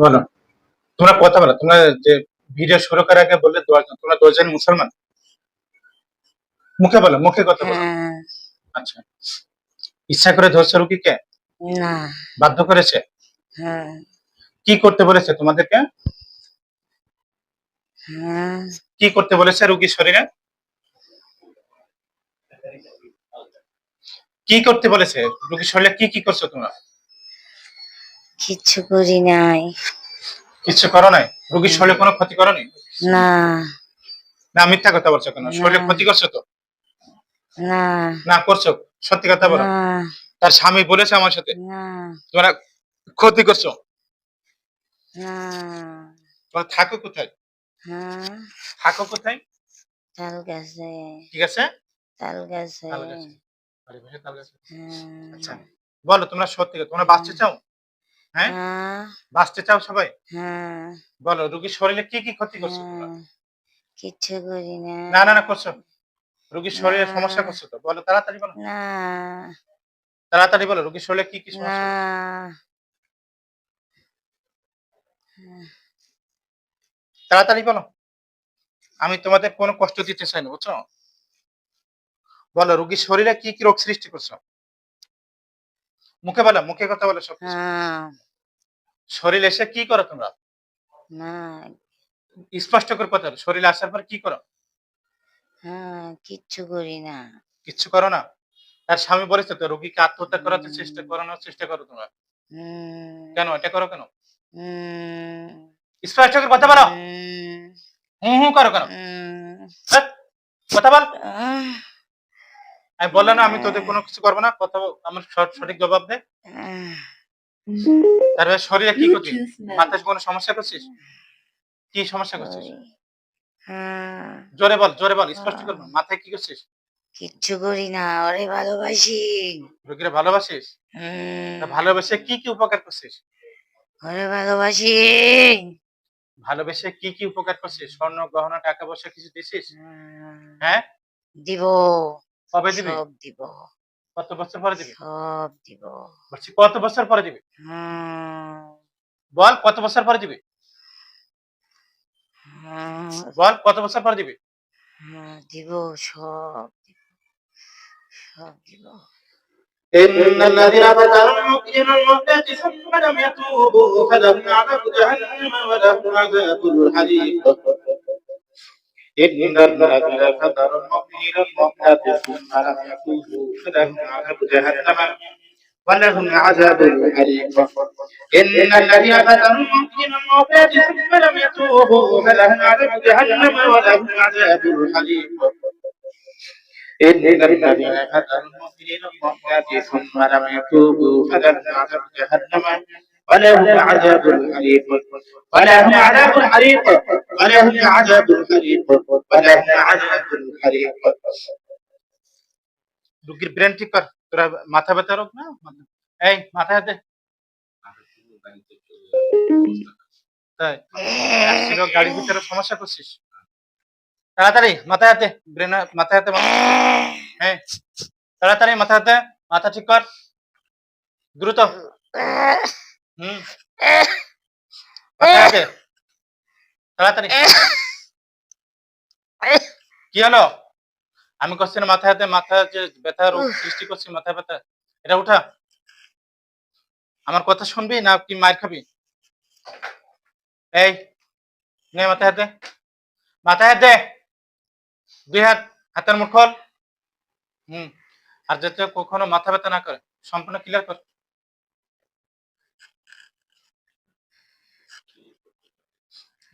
বলো তোমরা কথা বলো তোমরা যে ভিডিও শুরু করার আগে বললে দশজন তোমরা দশজন মুসলমান? মুখে বলো মুখে কথা বলো। হ্যাঁ। আচ্ছা। ইচ্ছা করে ধরছে রুগীকে না। বাধ্য করেছে? হ্যাঁ। কি করতে বলেছে তোমাদেরকে? হ্যাঁ। কি করতে বলেছে রুগীর শরীরে? কি করতে বলেছে? রুগীর শরীরে কি কি করছ তোমরা? কিচ্ছু করি নাই। কিছু করো নাই? রুগীর শরীরে কোনো ক্ষতি করো নি? না। না মিথ্যা কথা বলছো কেন? শরীরে ক্ষতি করছ তো? না। না করছ? সত্যি কথা বলো। তার স্বামী বলেছে আমার সাথে না। তোমরা ক্ষতি করছ। না। তোমরা থাকো কোথায়? হ্যাঁ। থাকো কোথায়? তাল গাছে। ঠিক আছে? তাল গাছে। তাল গাছে। বাড়ি বসে তাল গাছে। হ্যাঁ। আচ্ছা বলো তোমরা সত্যি কথা তোমরা বাঁচতে চাও? হ্যাঁ? হ্যাঁ। বাঁচতে চাও সবাই? হ্যাঁ। বলো রুগীর শরীরে কি কি ক্ষতি করছ? হ্যাঁ। করি না। না না না করছ? রুগীর শরীরে সমস্যা করছ তো? বলো তাড়াতাড়ি বলো। না। তাড়াতাড়ি বলো রুগীর শরীরে কি কি সমস্যা তাড়াতাড়ি বলো। আমি তোমাদের কোনো কষ্ট দিতে চাই না বুঝছ? বলো রুগীর শরীরে কি কি রোগ সৃষ্টি করছ? মুখে বলো মুখে কথা বলো সব। হ্যাঁ। শরীরে এসে কি করো তোমরা? স্পষ্ট করে কথা। শরীরে আসার পর কি করো? হ্যাঁ কিচ্ছু করি না। কিচ্ছু করো না? তার স্বামী বলেছে তো রোগীকে আত্মহত্যা করাতে চেষ্টা করানোর চেষ্টা করো তোমরা। কেন এটা করো কেন? স্পষ্ট করে কথা বলো। হুম। হুম করো কেন? হ্যাঁ? কথা বল। আমি বললাম না আমি তোদের কোনো কিছু করব না কথা আমার সঠিক জবাব দে। তারপরে শরীরে কি করছিস? মাথায় কোনো সমস্যা করছিস? কি সমস্যা করছিস? জোরে বল জোরে বল স্পষ্ট কর মাথায় কি করছিস? কিচ্ছু করি না ওরে ভালোবাসি। রোগীরা ভালোবাসিস? ভালোবেসে কি কি উপকার করছিস? ওরে ভালোবাসি। ভালোবেসে কি কি উপকার করছিস? স্বর্ণ গহনা টাকা পয়সা কিছু দিছিস? হ্যাঁ? দিব। কবে দিবি সব দিব কত বছর পরে দিবি সব দিব বলছি কত বছর পরে দিবি হুম, বল কত বছর পরে দিবি হুম, বল কত বছর পরে দিবি হুম, দিব সব দিব সব দিব إن الذين فتنوا المؤمنين والمؤمنات ثم لم يتوبوا فلهم عذاب جهنم ولهم عذاب الحريق إن الذين فتنوا المؤمنين والمؤمنات ثم لم يتوبوا فلهم عذاب جهنم ولهم عذاب الحريق إن الذين فتنوا المؤمنين والمؤمنات ثم لم يتوبوا فلهم عذاب جهنم ولهم عذاب الحريق إن الذين فتنوا المؤمنين والمؤمنات ثم لم يتوبوا فلهم عذاب جهنم ولهم عذاب الحريق ولهم عذاب الحريق ولهم عذاب الحريق ولهم عذاب الحريق রুগীর ব্রেন ঠিক কর তোরা মাথা ব্যথা রোগ না এই মাথা হাতে তাই ছিল গাড়ির ভিতরে সমস্যা করছিস তাড়াতাড়ি মাথায় হাতে ব্রেন মাথায় হাতে মাথা হ্যাঁ তাড়াতাড়ি মাথা হাতে মাথা ঠিক কর দ্রুত হুম মাথায় হাতে তাড়াতাড়ি। কি হলো? আমি করছি না মাথায় হাতে মাথা যে ব্যথা সৃষ্টি করছি মাথা ব্যথা। এটা উঠা। আমার কথা শুনবি না কি মার খাবি? এই নে মাথায় হাতে। মাথায় হাতে। দুই হাত হাতের মুঠ খোল হুম। আর যাতে কখনো মাথা ব্যথা না করে সম্পূর্ণ ক্লিয়ার কর।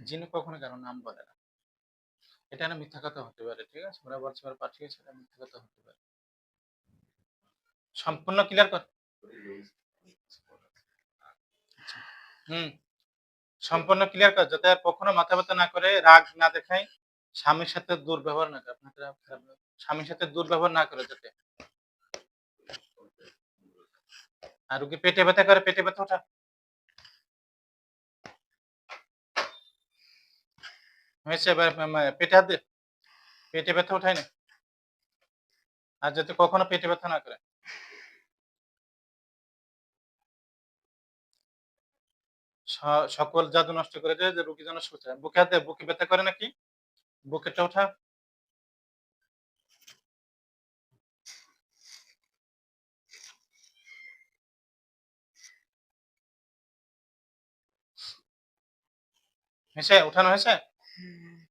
যিনি কখনো কারও নাম বলে না। এটা না মিথ্যা কথা হতে পারে, ঠিক আছে? ওরা বলছে, ওরা পাঠিয়েছে, এটা মিথ্যা কথা হতে পারে। সম্পূর্ণ ক্লিয়ার কর হুম। সম্পূর্ণ ক্লিয়ার যাতে আর কখনো মাথা ব্যথা না করে, রাগ না দেখায়, স্বামীর সাথে দুর্ব্যবহার না করে। খারাপ- স্বামীর সাথে দুর্ব্যবহার না করে যাতে। আর রুগী পেটে ব্যথা করে, পেটে ব্যথা ওঠা। হয়েছে পেটে হাত পেটে ব্যথা ওঠায় না আর যাতে কখনো পেটে ব্যথা না করে? সকল জাদু নষ্ট করে দেয় যে রুগী যেন সুস্থ। বুকে হাতে বুকে ব্যথা করে নাকি? বুকেটা ওঠা হয়েছে? উঠানো হয়েছে?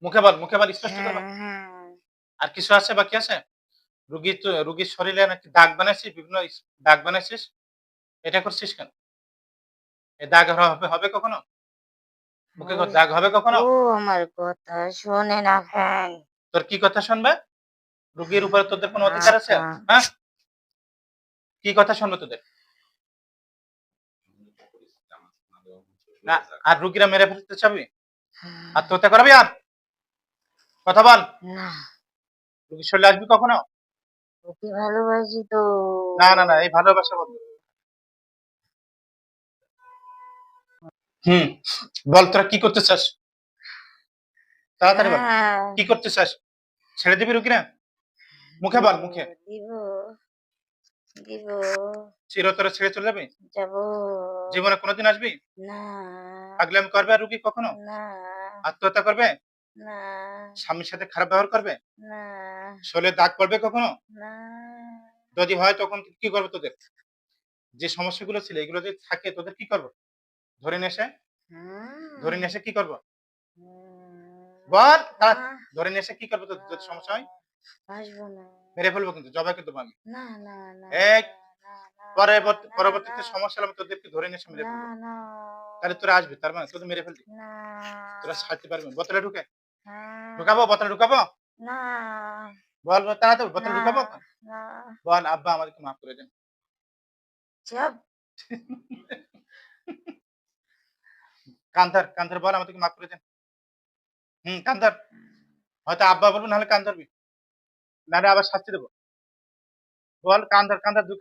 মুখে বল মুখে বল স্পষ্ট করে বল। হ্যাঁ আর কিছু আছে বাকি আছে? রুগী তো রুগীর শরীরে নাকি দাগ বানাইছিস বিভিন্ন ইস- দাগ বানাইছিস? এটা করছিস কেন? এই দাগ হবে হবে কখনো? মুখে ওই- দাগ হবে কখনো? ও আমার কথা শোনে না ফ্যান। তোর কি কথা শুনবে? রুগীর উপরে তোদের কোনো অধিকার আছে? আচ্ছা। হ্যাঁ? কি কথা শুনবে তোদের? না আর রুগীরা মেরে ফেলতে চাবি? আত্মহত্যা করাবি আর? কথা বল। না। রুগীর শরীরে আসবি কখনো? ওকে ভালোবাসি তো। না না না এই ভালোবাসা হুম বল তোরা কি করতে চাস? তাড়াতাড়ি বল। হ্যাঁ, কি করতে চাস? ছেড়ে দিবি রুগীরা মুখে বল মুখে। দিব। দিব। চিরতরে ছেড়ে চলে যাবি? যাব। জীবনে কোনোদিন আসবি? না। আগলামি করবে আর রুগী কখনো? না। আত্মহত্যা করবে? না। স্বামীর সাথে খারাপ ব্যবহার করবে? না। শরীরে দাগ পড়বে কখনো? না। যদি হয় তখন কি করবে তোদের? যে সমস্যাগুলো ছিল এগুলো যদি থাকে তোদের কি করব? ধরে নিয়ে এসে। ধরে নিয়ে এসে কি করব? বল ধরে এসে কি করব তোদের? যদি সমস্যা হয়। আসব না। মেরে ফেলব কিন্তু জবাই কিন্তু আমি না না না এই, না, না, পরবর্তী পরবর্তীতে সমস্যা হলে তোদেরকে ধরে এসে মেরে ফেলব। তাহলে তোরা আসবি তার মানে তোদের মেরে ফেলবি। তোরা ছাড়তে পারবি। বোতলে ঢুকে। ঢুকাবো? বোতলে ঢুকাবো? না। বল বল তাড়াতাড়ি বোতলে ঢুকাবো? না। বল আব্বা আমাদেরকে মাফ করে দেন। চাপ। বল আমাদেরকে মাফ করে দেন। হুম হয়তো আব্বা বলব নাহলে কান ধরবি নাহলে আবার শাস্তি দেবো। বল কান্ধার কান্ধার দুই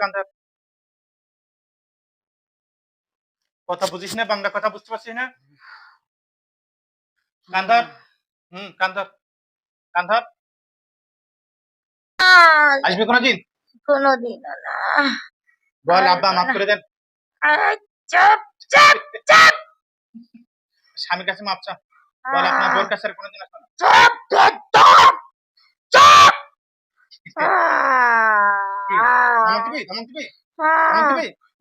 কথা বুঝিস না বাংলা কথা বুঝতে পারছিস না? কান্ধার হুম আসবি কোনোদিন? কোনোদিন না। বল আব্বা মাফ করে দেন। চাপ চাপ চাপ। স্বামীর কাছে মাপ চা বল আপনার কাছে কোনোদিন আসবে না। চাপ চাপ চাপ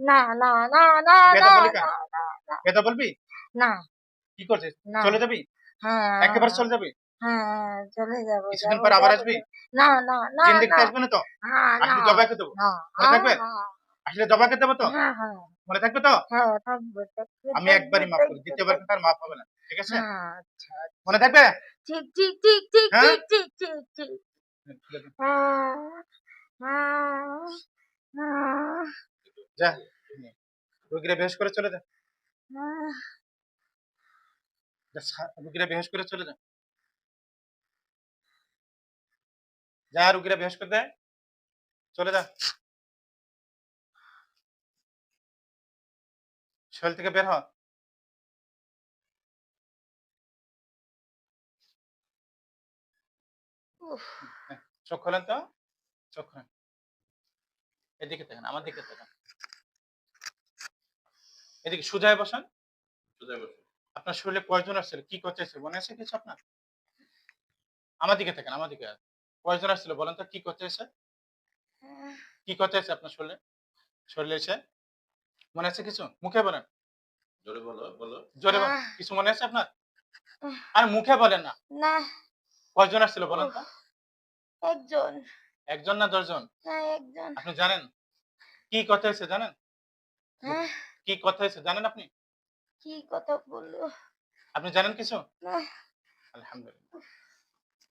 না না না না না না, না, বলবি? না। কি করছিস? না। চলে যাবি? হ্যাঁ। একেবারে চলে যাবে? হ্যাঁ চলে যাব কিছুদিন পর আবার আসবি? না না দেখতে না, আসবে না তো? আসলে দেবো মনে থাকবে? হ্যাঁ, দেবো তো? হ্যাঁ, হ্যাঁ, মনে থাকবে তো? হ্যাঁ, আমি একবারই মাফ করি। দ্বিতীয়বার কিন্তু আর মাফ হবে না। ঠিক আছে? হ্যাঁ, আচ্ছা, মনে থাকবে? ঠিক ঠিক ঠিক ঠিক হ্যাঁ? ঠিক ঠিক ঠিক ঠিক। হ্যাঁ, হ্যাঁ, হ্যাঁ, যা রুগীরা বেহস করে চলে যা হ্যাঁ। রুগীরা বেহস করে চলে যা যা রুগীরা বেহস করে দেয় চলে যা। শরীর থেকে বের হ। উফ, চোখ খোলেন তো? চোখ খোলেন। এদিকে দেখেন আমার দিকে দেখেন এদিকে সুজায় বসান। আপনার শরীরে কয়জন আসছিল কি করতেছে মনে আছে কিছু আপনার? আমার দিকে থাকেন আমার দিকে। কয়জন আসছিল বলেন তো কি করতে এসে কি করতে এসে আপনার শরীরে? শরীরে এসে? মনে আছে কিছু? মুখে বলেন। জোরে বলো বলো। জোরে আহ। কিছু মনে আছে আপনার? আর মুখে বলেন না। না। কয়জন আসছিল বলেন তো। একজন। একজন না দশজন? না একজন। আপনি জানেন? কি কথা এসে জানেন? হ্যাঁ। কি কথা এসে জানেন আপনি? কি কথা বলল? আপনি জানেন কিছু? না। আলহামদুলিল্লাহ।